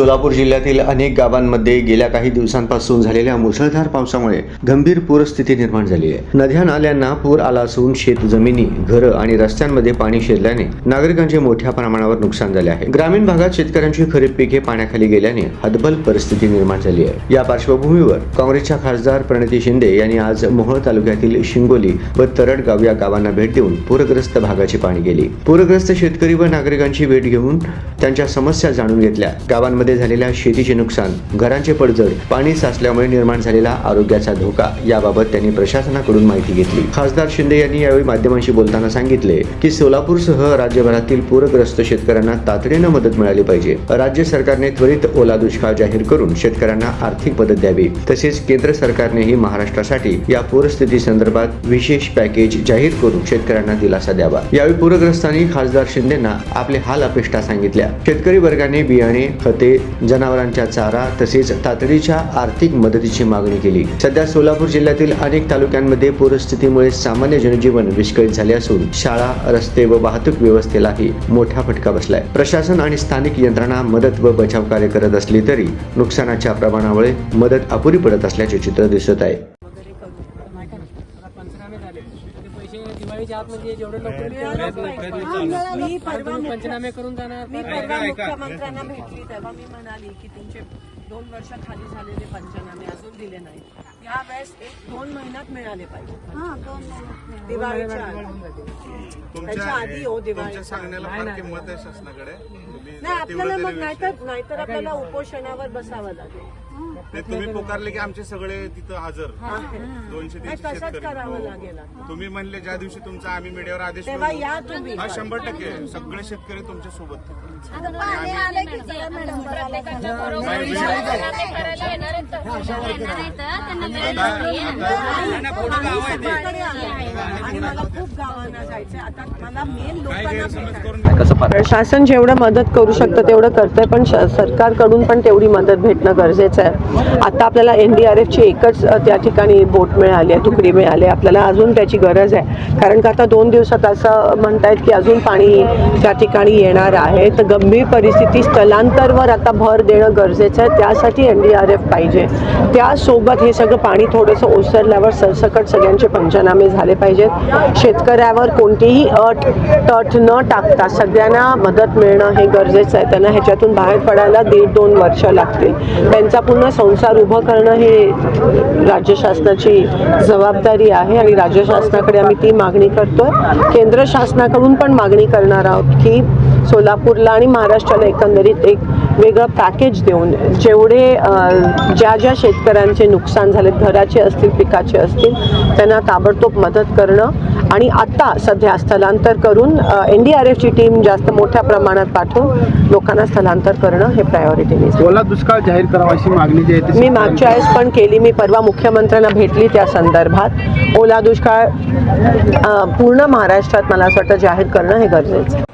सोलापूर जिल्ह्यातील अनेक गावांमध्ये गेल्या काही दिवसांपासून झालेल्या मुसळधार पावसामुळे गंभीर पूरस्थिती निर्माण झाली आहे. नद्या नाल्यांना पूर आला असून शेत जमिनी घरं आणि रस्त्यांमध्ये पाणी शिरल्याने नागरिकांचे मोठ्या प्रमाणावर नुकसान झाले आहे. ग्रामीण भागात शेतकऱ्यांची खरीप पिके पाण्याखाली गेल्याने हतबल परिस्थिती निर्माण झाली आहे. या पार्श्वभूमीवर काँग्रेसच्या खासदार प्रणिती शिंदे यांनी आज मोहोळ तालुक्यातील शिंगोली व तरडगाव या गावांना भेट देऊन पूरग्रस्त भागाची पाणी गेली. पूरग्रस्त शेतकरी व नागरिकांची भेट घेऊन त्यांच्या समस्या जाणून घेतल्या. गावांमध्ये झालेल्या शेतीचे नुकसान घरांचे पडझड पाणी साचल्यामुळे निर्माण झालेला आरोग्याचा धोका याबाबत त्यांनी प्रशासनाकडून माहिती घेतली. खासदार शिंदे यांनी यावेळी माध्यमांशी बोलताना सांगितले की सोलापूरसह राज्यभरातील पूरग्रस्त शेतकऱ्यांना तातडीनं मदत मिळाली पाहिजे. राज्य सरकारने त्वरित ओला दुष्काळ जाहीर करून शेतकऱ्यांना आर्थिक मदत द्यावी. तसेच केंद्र सरकारनेही महाराष्ट्रासाठी या पूरस्थिती संदर्भात विशेष पॅकेज जाहीर करून शेतकऱ्यांना दिलासा द्यावा. यावेळी पूरग्रस्तांनी खासदार शिंदेना आपले हाल अपेष्टा सांगितल्या. शेतकरी वर्गाने बियाणे खते जनावरांच्या चारा तसेच तातडीच्या आर्थिक मदतीची मागणी केली. सध्या सोलापूर जिल्ह्यातील अनेक तालुक्यांमध्ये पूरस्थितीमुळे सामान्य जनजीवन विस्कळीत झाले असून शाळा रस्ते व वाहतूक व्यवस्थेलाही मोठा फटका बसलाय. प्रशासन आणि स्थानिक यंत्रणा मदत व बचाव कार्य करत असली तरी नुकसानाच्या प्रमाणामुळे मदत अपुरी पडत असल्याचे चित्र दिसत आहे वगैरे करू आता पंचनामे झाले ते दिवाळीच्या आत म्हणजे जेवढे लवकर मिळालंच पाहिजे. मी परवा तुम्ही मुख्य- पंचनामे करून जाणार. मी परवा मुख्यमंत्र्यांना भेटली तेव्हा मी म्हणाली की तुमचे दोन वर्ष खाली झालेले पंचनामे अजून दिले नाही या वेळेस एक दोन महिन्यात मिळाले पाहिजे. दिवाळीच्या आधी. त्याच्या आधी हो तुमच्या दिवाळीच्या सांगण्याला फार किंमत आहे शासनाकडे. नाही आपल्याला मग नाहीतर नाहीतर आपल्याला उपोषणावर बसावं लागेल. ते तुम्ही पुकारले की आमचे सगळे तिथं हजर. दोनशे तीनशे तसंच करावं शेतकरी लागेल आता. तुम्ही म्हणले ज्या दिवशी तुमचा आम्ही मीडियावर आदेश तेव्हा मिळवू, या तुम्ही. हा शंभर टक्के. सगळे शेतकरी तुमच्यासोबत. शासन जेवढं मदत करू शकतं तेवढं करतंय पण श- सरकारकडून पण तेवढी मदत भेटणं गरजेचं आहे. आता आपल्याला एन डी आर एफची एकच त्या ठिकाणी बोट मिळाली आहे तुकडी मिळाली आहे. आपल्याला अजून त्याची गरज आहे. कारण का आता दोन दिवसात असं म्हणतायत की अजून पाणी त्या ठिकाणी येणार आहे. तर गंभीर परिस्थिती स्थलांतरवर आता भर देणं गरजेचं आहे. त्यासाठी एन डी आर एफ पाहिजे. त्यासोबत हे सगळं पाणी थोडंसं ओसरल्यावर सरसकट सगळ्यांचे पंचनामे झाले पाहिजेत. शेतकऱ्यावर कोणतीही अट तट न टाकता सगळ्यांना मदत मिळणं हे गरजेचं आहे. त्यांना ह्याच्यातून बाहेर पडायला दीड दोन वर्ष लागतील. त्यांचा पुन्हा संसार उभं करणं हे राज्य शासनाची जबाबदारी आहे आणि राज्य शासनाकडे आम्ही ती मागणी करतोय. केंद्र शासनाकडून पण मागणी करणार आहोत की सोलापूरला आणि महाराष्ट्राला एकंदरीत एक वेगळं पॅकेज देऊन जेवढे ज्या ज्या शेतकऱ्यांचे नुकसान झाले घराचे असतील पिकाचे असतील त्यांना ताबडतोब मदत करणं आणि आत्ता सध्या स्थलांतर करून एन डी आर एफची टीम जास्त मोठ्या प्रमाणात पाठवून लोकांना स्थलांतर करणं हे प्रायोरिटीने ओला दुष्काळ जाहीर करावा अशी मागणी जी आहे मी मागच्या वेळेस पण केली. मी परवा मुख्यमंत्र्यांना भेटली त्या संदर्भात. ओला दुष्काळ पूर्ण महाराष्ट्रात मला असं वाटतं जाहीर करणं हे गरजेचं आहे.